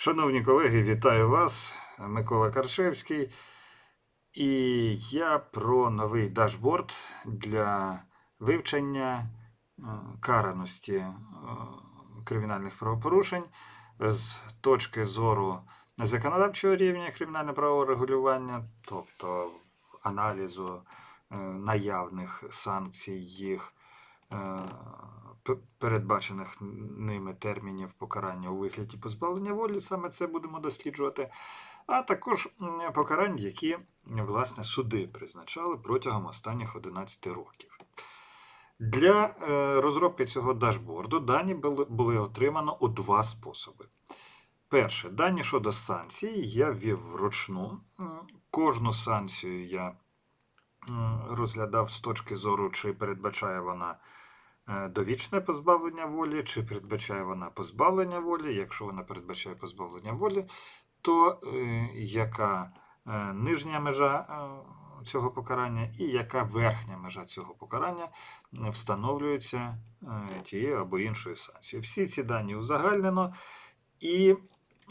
Шановні колеги, вітаю вас, Микола Каршевський. І я про новий дашборд для вивчення е, караності е, кримінальних правопорушень з точки зору законодавчого рівня кримінально-правового регулювання, тобто аналізу е, наявних санкцій їх передбачених ними термінів покарання у вигляді позбавлення волі, саме це будемо досліджувати, а також покарань, які власне суди призначали протягом останніх 11 років. Для е, розробки цього дашборду дані були, отримано у два способи. Перше, дані щодо санкцій я ввів вручну. Кожну санкцію я розглядав з точки зору, чи передбачає вона довічне позбавлення волі, чи передбачає вона позбавлення волі. Якщо вона передбачає позбавлення волі, то е, яка е, нижня межа е, цього покарання і яка верхня межа цього покарання е, встановлюється е, тією або іншою санкцією. Всі ці дані узагальнено і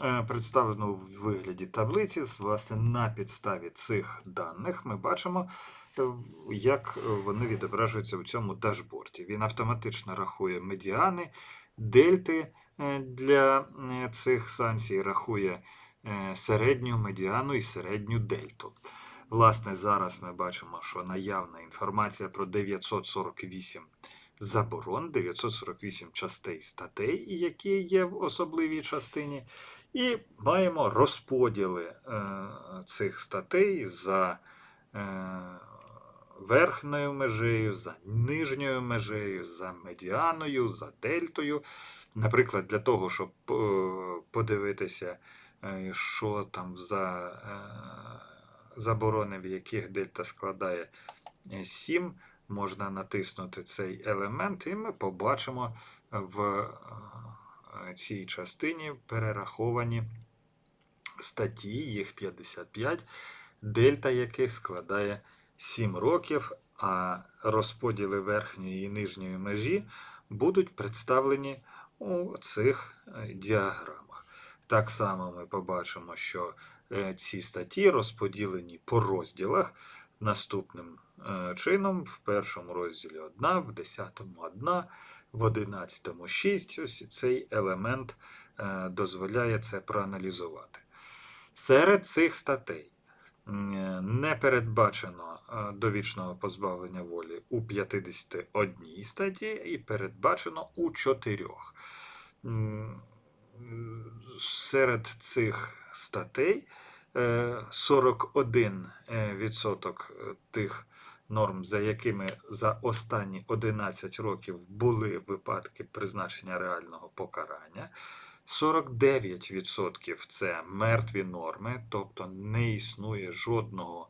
е, представлено у вигляді таблиці. Власне, на підставі цих даних ми бачимо, е, в- як вони відображуються у цьому дашборді. Він автоматично рахує медіани, дельти е, для е, цих санкцій, рахує е, середню медіану і середню дельту. Власне, зараз ми бачимо, що наявна інформація про 948 заборон, 948 частей статей, які є в особливій частині, і маємо розподіли е, цих статей за е, верхньою межею, за нижньою межею, за медіаною, за дельтою. Наприклад, для того, щоб е, подивитися, е, що там за е, заборони, в яких дельта складає 7, можна натиснути цей елемент, і ми побачимо в цій частині перераховані статті, їх 55, дельта яких складає 7 років, а розподіли верхньої і нижньої межі будуть представлені у цих е, діаграмах. Так само ми побачимо, що е, ці статті розподілені по розділах наступним е, чином. В першому розділі 1, в 10 1, в 11 6. Ось цей елемент дозволяє це проаналізувати. Серед цих статей не передбачено е, довічного позбавлення волі у 51 статті і передбачено у 4. Серед цих статей е, 41% е, відсоток е, тих норм, за якими за останні 11 років були випадки призначення реального покарання. 49% це мертві норми, тобто не існує жодного,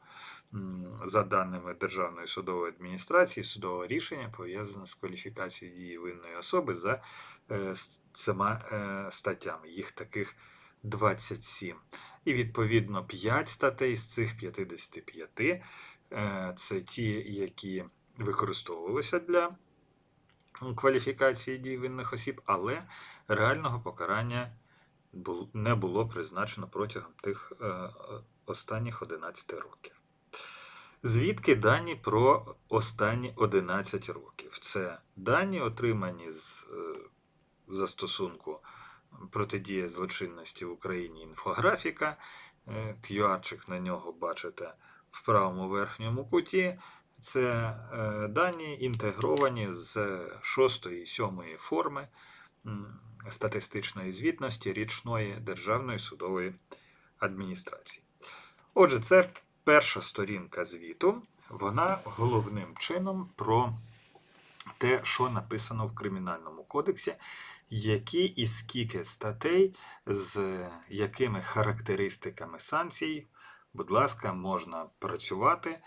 за даними Державної судової адміністрації, судового рішення пов'язане з кваліфікацією дії винної особи за е, цими е, статтями. Їх таких 27. І відповідно 5 статей з цих 55 е, це ті, які використовувалися для кваліфікації дій винних осіб, але реального покарання не було призначено протягом тих е, е, останніх 11 років. Звідки дані про останні 11 років? Це дані, отримані з е, застосунку протидія злочинності в Україні інфографіка. Е, QR-чик на нього бачите в правому верхньому куті. Це е, дані інтегровані з 6 і 7 форми статистичної звітності річної Державної судової адміністрації. Отже, це перша сторінка звіту. Вона головним чином про те, що написано в Кримінальному кодексі, які і скільки статей, з якими характеристиками санкцій, будь ласка, можна працювати,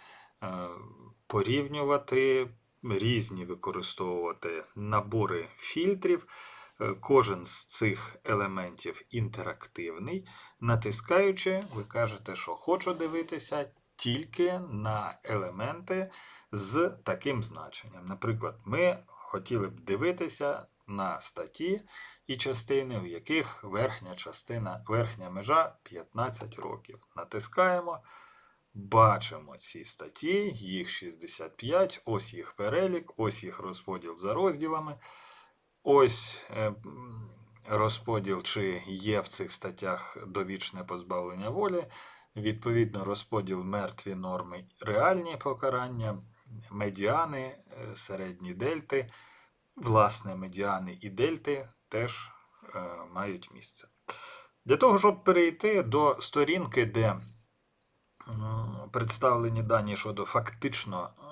порівнювати, різні використовувати набори фільтрів. Е, Кожен з цих елементів інтерактивний. Натискаючи, ви кажете, що хочу дивитися тільки на елементи з таким значенням. Наприклад, ми хотіли б дивитися на статті і частини, в яких верхня частина, верхня межа 15 років. Натискаємо, бачимо ці статті, їх 65, ось їх перелік, ось їх розподіл за розділами. Ось е, розподіл, чи є в цих статтях довічне позбавлення волі. Відповідно, розподіл мертві норми, реальні покарання, медіани, е, середні дельти. Власне, медіани і дельти теж е, мають місце. Для того, щоб перейти до сторінки, де представлені дані щодо фактично е,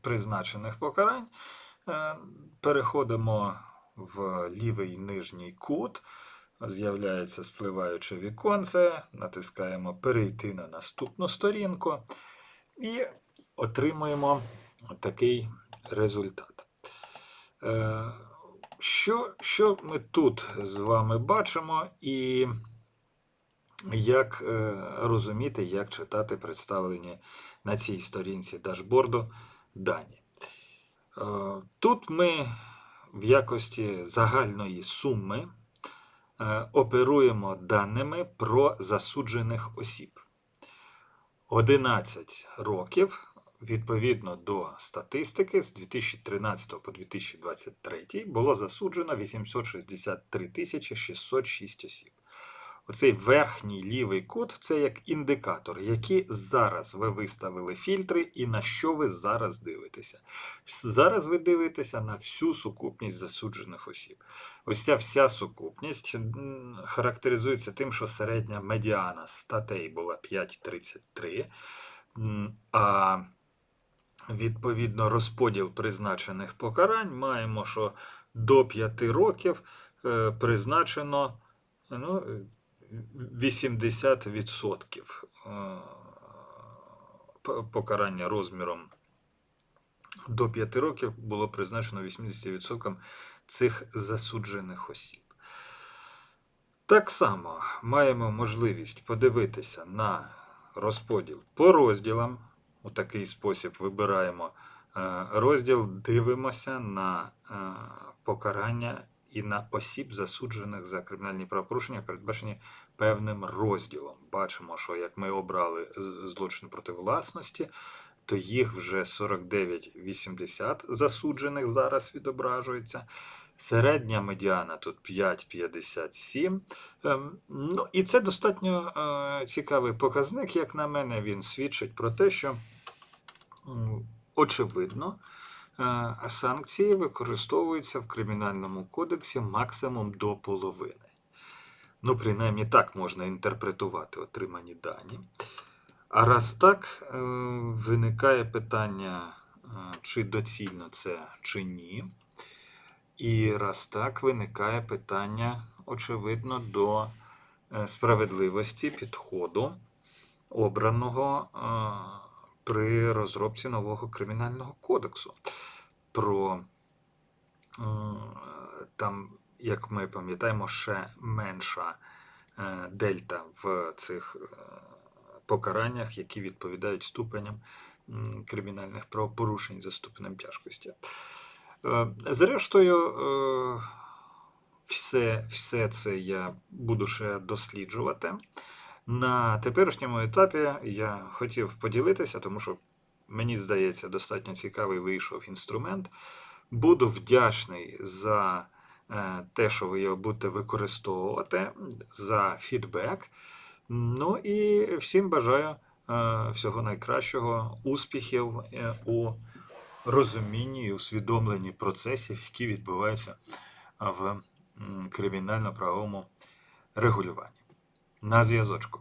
призначених покарань, е, переходимо в лівий нижній кут. З'являється спливаюче віконце, натискаємо Перейти на наступну сторінку і отримуємо такий результат. Е, Що, що ми тут з вами бачимо, і як е, розуміти, як читати представлені на цій сторінці дашборду дані? Е, Тут ми в якості загальної суми е, оперуємо даними про засуджених осіб. 11 років відповідно до статистики з 2013 по 2023 було засуджено 863 606 осіб. Оцей верхній лівий кут це як індикатор, які зараз ви виставили фільтри і на що ви зараз дивитеся. Зараз ви дивитеся на всю сукупність засуджених осіб. Ось ця вся сукупність характеризується тим, що середня медіана статей була 5,33, а відповідно розподіл призначених покарань маємо, що до 5 років е, призначено ну, 80% е, покарання розміром до 5 років було призначено 80% цих засуджених осіб. Так само маємо можливість подивитися на розподіл по розділам. У такий спосіб вибираємо е, розділ, дивимося на е, покарання і на осіб, засуджених за кримінальні правопорушення, передбачені певним розділом. Бачимо, що як ми обрали злочин проти власності, то їх вже 49,80 засуджених зараз відображується. Середня медіана тут 5,57. Ем, Ну, і це достатньо е, цікавий показник, як на мене, він свідчить про те, що очевидно, санкції використовуються в Кримінальному кодексі максимум до половини. Ну, принаймні так можна інтерпретувати отримані дані. А раз так, е, виникає питання, е, чи доцільно це, чи ні. І раз так, виникає питання, очевидно, до е, справедливості підходу, обраного е, при розробці нового кримінального кодексу. Про е, там, як ми пам'ятаємо, ще менша е, дельта в цих е, покараннях, які відповідають ступеням кримінальних правопорушень за ступенем тяжкості. Зрештою, все, все це я буду ще досліджувати. На теперішньому етапі я хотів поділитися, тому що мені здається, достатньо цікавий вийшов інструмент. Буду вдячний за е, те, що ви його будете використовувати, за фідбек. Ну і всім бажаю е, всього найкращого, успіхів е, у розумінні і усвідомленні процесів, які відбуваються в кримінально-правовому регулюванні. На зв'язочку.